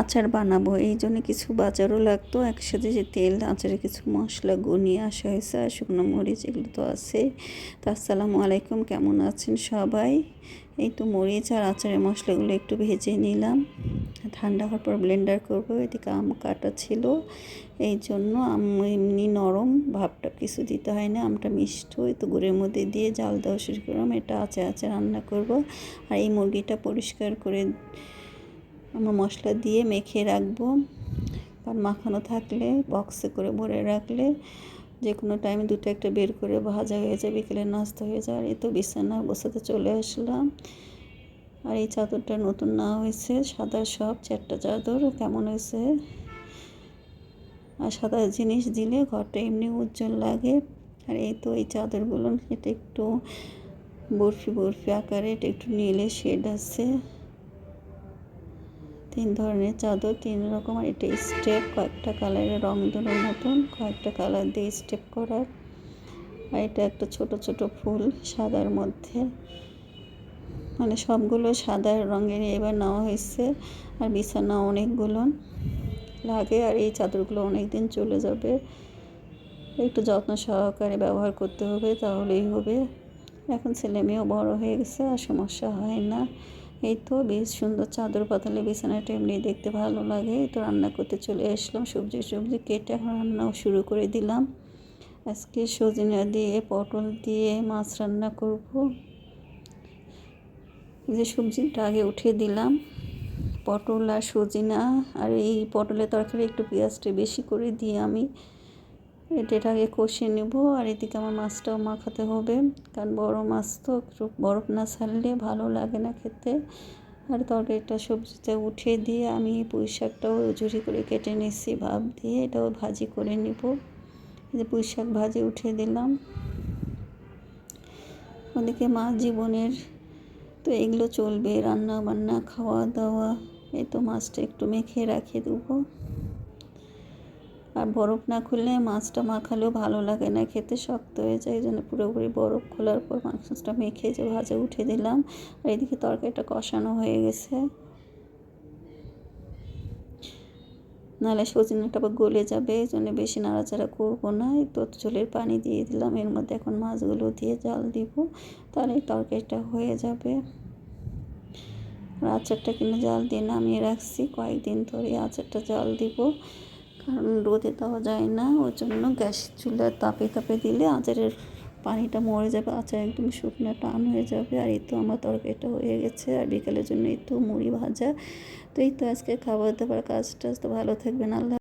আচার বানাবো। এই জন্য কিছু বাজারও লাগতো। একসাথে যে তেল, আচারে কিছু মশলা নিয়ে আসা হয়েছে আর শুকনো মরিচ, এগুলো তো আছে। তো আসসালামু আলাইকুম, কেমন আছেন সবাই? এই তো মরিচ আর আচারের মশলাগুলো একটু ভেজে নিলাম। ঠান্ডা হওয়ার পর ব্লেন্ডার করব। এদিকে আম কাটা ছিল। এই জন্য আম এমনি নরম, ভাবটা কিছু দিতে হয় না। আমটা মিষ্টি তো গুড়ের মধ্যে দিয়ে জাল দেওয়া শুরু করলাম। এটা আছে আছে রান্না করব। আর এই মুরগিটা পরিষ্কার করে আমরা মশলা দিয়ে মেখে রাখব। আর মাখানো থাকলে বক্সে করে ভরে রাখলে যে কোনো টাইমে দুটো একটা বের করে ভাজা হয়ে যায় বিকেলে নাস্তা হয়ে যায় আর এই তো বিছানা বসাতে চলে আসলাম। আর এই চাদরটা নতুন না হয়েছে, সাদা সব, চারটা চাদর, কেমন হয়েছে? আর সাদা জিনিস দিলে ঘরটা এমনি উজ্জ্বল লাগে। আর এই তো এই চাদরগুলো, এটা একটু বরফি বরফি আকারে এটা একটু নীলে শেড আছে। তিন ধরনের চাদর, তিন রকম আর এটা স্টেপ কয়েকটা কালারের রং ধরার মতন কয়েকটা কালার দিয়ে স্টেপ করার। আর এটা একটা ছোট ছোট ফুল সাদার মধ্যে। মানে সবগুলো সাদা রঙের এবার নেওয়া হয়েছে আর বিছানা অনেকগুলো লাগে আর এই চাদরগুলো অনেক দিন চলে যাবে। একটু যত্ন সহকারে ব্যবহার করতে হবে, তাহলেই হবে। এখন ছেলে মেয়েও বড় হয়ে গেছে, আর সমস্যা হয় না। এই তো বেশ সুন্দর চাদর পাতালে বিছানাটা এমনি দেখতে ভালো লাগে। তো রান্না করতে চলে আসলাম সবজি সবজি কেটে এখন রান্নাও শুরু করে দিলাম। আজকে সজিনা দিয়ে, পটল দিয়ে মাছ রান্না করব। যে সবজিটা আগে উঠিয়ে দিলাম। পটল আর সজিনা, আর এই পটলের তরকারি একটু পেঁয়াজটা বেশি করে দিয়ে আমি। এটা আগে কষিয়ে নেব আর এদিকে আমার মাছটাও মাখাতে হবে। কারণ বড় মাছ তো একটু বরফ না ছাড়লে ভালো লাগে না খেতে। আর তরকারিটা সবজিটা উঠিয়ে দিয়ে আমি পুঁই শাকটাও ঝুড়ি করে কেটে নিচ্ছি ভাব দিয়ে এটাও ভাজি করে নিব। যে পুঁই শাক ভাজি উঠিয়ে দিলাম। ওদিকে মা জীবনের তো এগুলো চলবে, রান্না বান্না, খাওয়া দাওয়া, এই তো মাছটা একটু মেখে রাখিয়ে দেবো। আর বরফ না খুললে মাছটা মাখালেও ভালো লাগে না। খেতে শক্ত হয়ে যায়, এই জন্য পুরোপুরি বরফ খোলার পর মাছটা মেখে যে ভাজা উঠে দিলাম। আর এদিকে তরকারিটা কষানো হয়ে গেছে। নাহলে সজনেটা আবার গলে যাবে, এই জন্য বেশি নাড়াচাড়া করব না। তো চুলের পানি দিয়ে দিলাম, এর মধ্যে এখন মাছগুলো দিয়ে জাল দিব, তাহলে তরকারিটা হয়ে যাবে। আর আচারটা কিনে জাল দিয়ে নামিয়ে রাখছি, কয়েকদিন ধরে আচারটা জাল দিব। কারণ রোদে দেওয়া যায় না ওই জন্য গ্যাস চুলার তাপে তাপে দিলে আচারের পানিটা মরে যাবে, আচার একদম শুকনো টান হয়ে যাবে। আর এই তো আমার তরকারিটা হয়ে গেছে, আর বিকালের জন্য এই তো মুড়ি ভাজা। তো এই তো আজকে খাবার দাবার কাজ টাজ তো ভালো থাকবেন, আল্লাহ